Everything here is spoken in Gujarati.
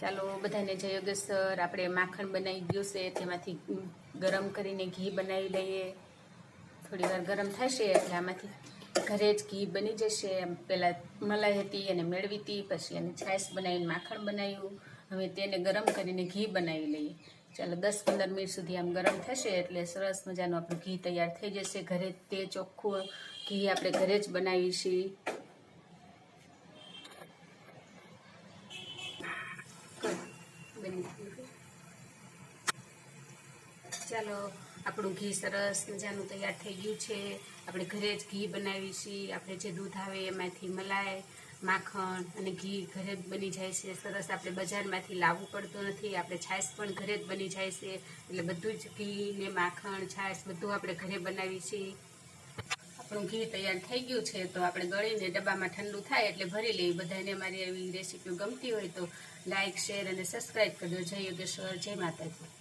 ચાલો, બધાને જય યોગેશ્વર આપણે માખણ બનાવી ગયું છે, તેમાંથી ગરમ કરીને ઘી બનાવી લઈએ. થોડી વાર ગરમ થશે એટલે આમાંથી ઘરે જ ઘી બની જશે. પહેલાં મલાઈ હતી, એને મેળવી હતી, પછી એને છાશ બનાવીને માખણ બનાવ્યું. હવે તેને ગરમ કરીને ઘી બનાવી લઈએ. ચાલો દસ પંદર મિનિટ સુધી આમ ગરમ થશે એટલે સરસ મજાનું આપણું ઘી તૈયાર થઈ જશે. ઘરે તે ચોખ્ખું ઘી આપણે ઘરે જ બનાવીએ છીએ. ચાલો, આપણું ઘી સરસ મજાનું તૈયાર થઈ ગયું છે. આપણે ઘરે જ ઘી બનાવી છીએ. આપણે જે દૂધ આવે એમાંથી મલાઈ, માખણ અને ઘી ઘરે જ બની જાય છે. સરસ આપણે બજારમાંથી લાવવું પડતું નથી. આપણે છાશ પણ ઘરે જ બની જાય છે. એટલે બધું જ ઘી ને માખણ, છાશ બધું આપણે ઘરે બનાવી છીએ. આપણું ઘી તૈયાર થઈ ગયું છે તો આપણે ગળીને ડબ્બામાં ઠંડુ થાય એટલે ભરી લઈએ. બધાને મારી આવી રેસીપી ગમતી હોય તો લાઇક શેર અને સબસ્ક્રાઈબ કરજો. જય યોગેશ્વર, જય માતાજી.